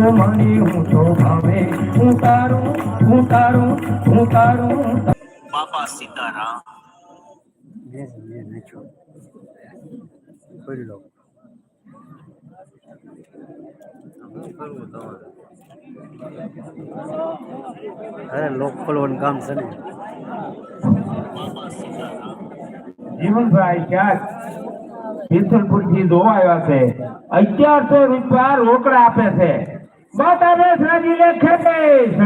ઓ મારી હું તો ભાવે હું તારું હું તારું હું તારું બાપા સીતારામ બે બે નાખ્યો ખોલી લો શું કરવું તમારે અરે લોક ખોલવાનું કામ છે ને જીવનભાઈ ક્યાંક પિથલપુરથી જોવા આવ્યા છે અગિયારસો રૂપિયા રોકડા આપે છે બાટાને સાજી લેખે છે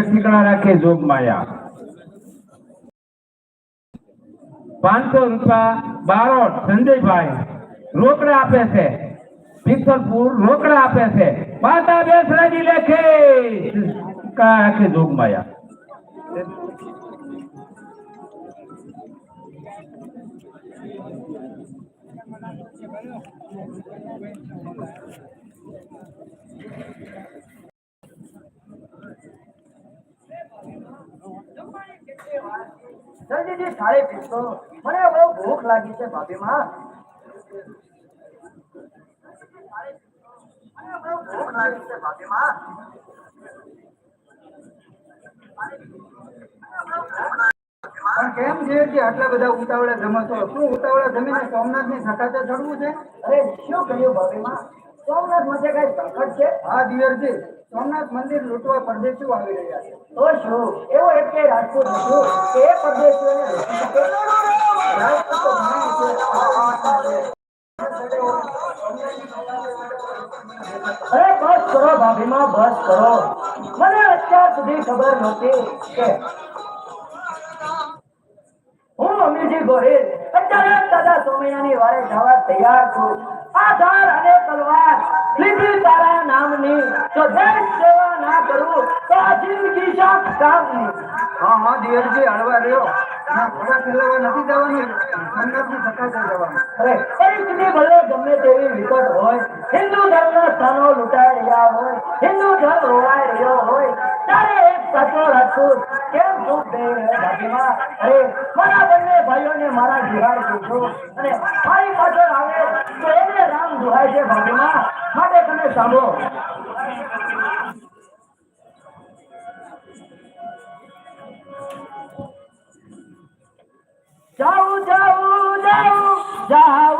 સતીકડા રાખે જોગ માયા. પાંચસો રૂપિયા બારોટ સંજયભાઈ રોકડા આપે છે. પિથલપુર રોકડા આપે છે. માતા બેસરાજી લેખે કા રાખે જોગ માયા. સરજીજી થાળી પીશો મને બહુ ભૂખ લાગી છે ભાભી માં ભૂખ લાગી છે ભાભી માં પણ કેમ છે કે આટલા બધા ઉતાવળા જમાતો? શું ઉતાવળા જમીને સોમનાથની સકાતે ચડવું છે? અરે શું કહ્યું ભાભી માં સોમનાથ મધ્ય કઈ સંકટ છે? હા દિયરજી. સોમનાથ મંદિર લૂંટવા પરદેશીઓ આવી રહ્યા છે. તો શું? એવો એટલે રાજકોટ હતું કે પરદેશીઓને. અરે બસ કરો ભાભી માં બસ કરો. મને અત્યાર સુધી ખબર નહોતી કે હું અમીરજી ગોહિલ. અત્યારે દાદા સોમૈયાની વારે જવા તૈયાર છું. ધાર અને તલવાર. લીધી તારા નામની તો દેશ સેવા ના કરું તો આ જિંદગી શાક કામની હા હા દિયરજી હળવા રહ્યો. ના ઘોડા ખેલાવા નથી જવાનું. સંગતની સકાતે જવાનું. અરે પરિસ્થિતિ ભલે ગમે તેવી વિકટ હોય હિન્દુ ધર્મના સ્થાનો લૂંટાઈ રહ્યા હોય હિન્દુ ધર્મ રોવાઈ રહ્યો હોય ત્યારે એક સાચો રાજપૂત કેમ ચૂપ થઈ રહ્યો બાકીમાં અરે મારા બંને ભાઈઓને મારા જીવાય પૂછો. અને મારી પાછળ આવે તો એને રામ દુહાય છે ભાગમાં માટે તમે સાંભળો. જાઉં જાઉં જાઉં જાઉં.